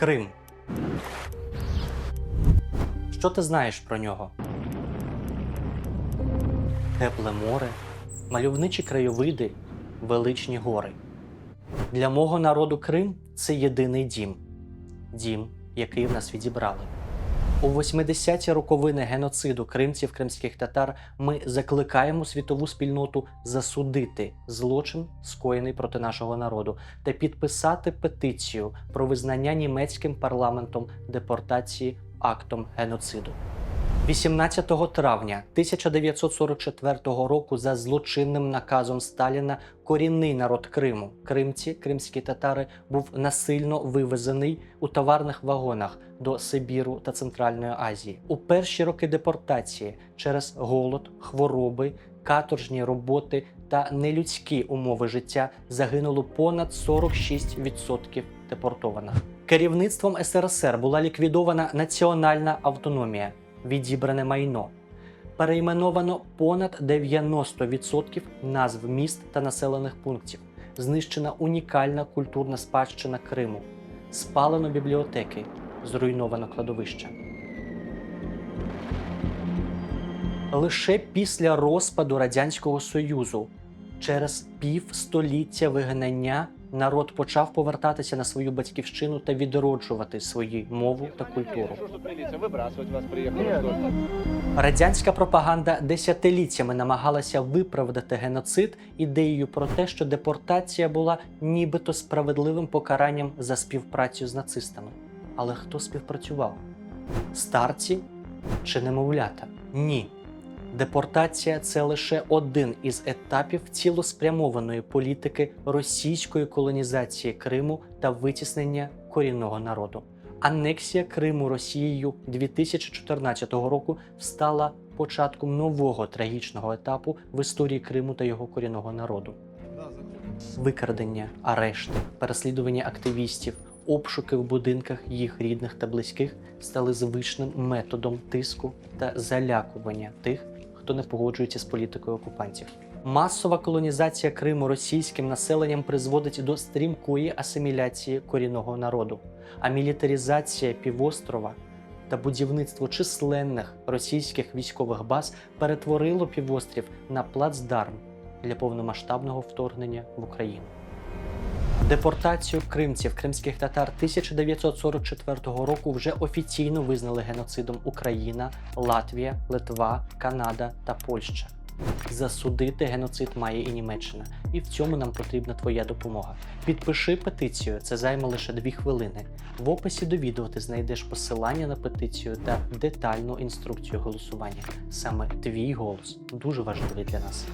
Крим. Що ти знаєш про нього? Тепле море, мальовничі краєвиди, величні гори. Для мого народу Крим це єдиний дім. Дім, який в нас відібрали. У 80-ті роковини геноциду кримців кримських татар ми закликаємо світову спільноту засудити злочин, скоєний проти нашого народу, та підписати петицію про визнання німецьким парламентом депортації актом геноциду. 18 травня 1944 року за злочинним наказом Сталіна корінний народ Криму, кримці, кримські татари, був насильно вивезений у товарних вагонах до Сибіру та Центральної Азії. У перші роки депортації через голод, хвороби, каторжні роботи та нелюдські умови життя загинуло понад 46% депортованих. Керівництвом СРСР була ліквідована національна автономія, відібране майно. Перейменовано понад 90% назв міст та населених пунктів. Знищена унікальна культурна спадщина Криму. Спалено бібліотеки, зруйновано кладовища. Лише після розпаду Радянського Союзу, через півстоліття вигнання, народ почав повертатися на свою батьківщину та відроджувати свою мову та культуру. Радянська пропаганда десятиліттями намагалася виправдати геноцид ідеєю про те, що депортація була нібито справедливим покаранням за співпрацю з нацистами. Але хто співпрацював? Старці чи немовлята? Ні. Депортація це лише один із етапів цілеспрямованої політики російської колонізації Криму та витіснення корінного народу. Анексія Криму Росією 2014 року стала початком нового трагічного етапу в історії Криму та його корінного народу. Викрадення, арешти, переслідування активістів, обшуки в будинках їх рідних та близьких стали звичним методом тиску та залякування тих, хто не погоджується з політикою окупантів. Масова колонізація Криму російським населенням призводить до стрімкої асиміляції корінного народу, а мілітаризація півострова та будівництво численних російських військових баз перетворило півострів на плацдарм для повномасштабного вторгнення в Україну. Депортацію кримців кримських татар 1944 року вже офіційно визнали геноцидом Україна, Латвія, Литва, Канада та Польща. Засудити геноцид має і Німеччина, і в цьому нам потрібна твоя допомога. Підпиши петицію, це займе лише дві хвилини. В описі до відео ти знайдеш посилання на петицію та детальну інструкцію голосування. Саме твій голос дуже важливий для нас.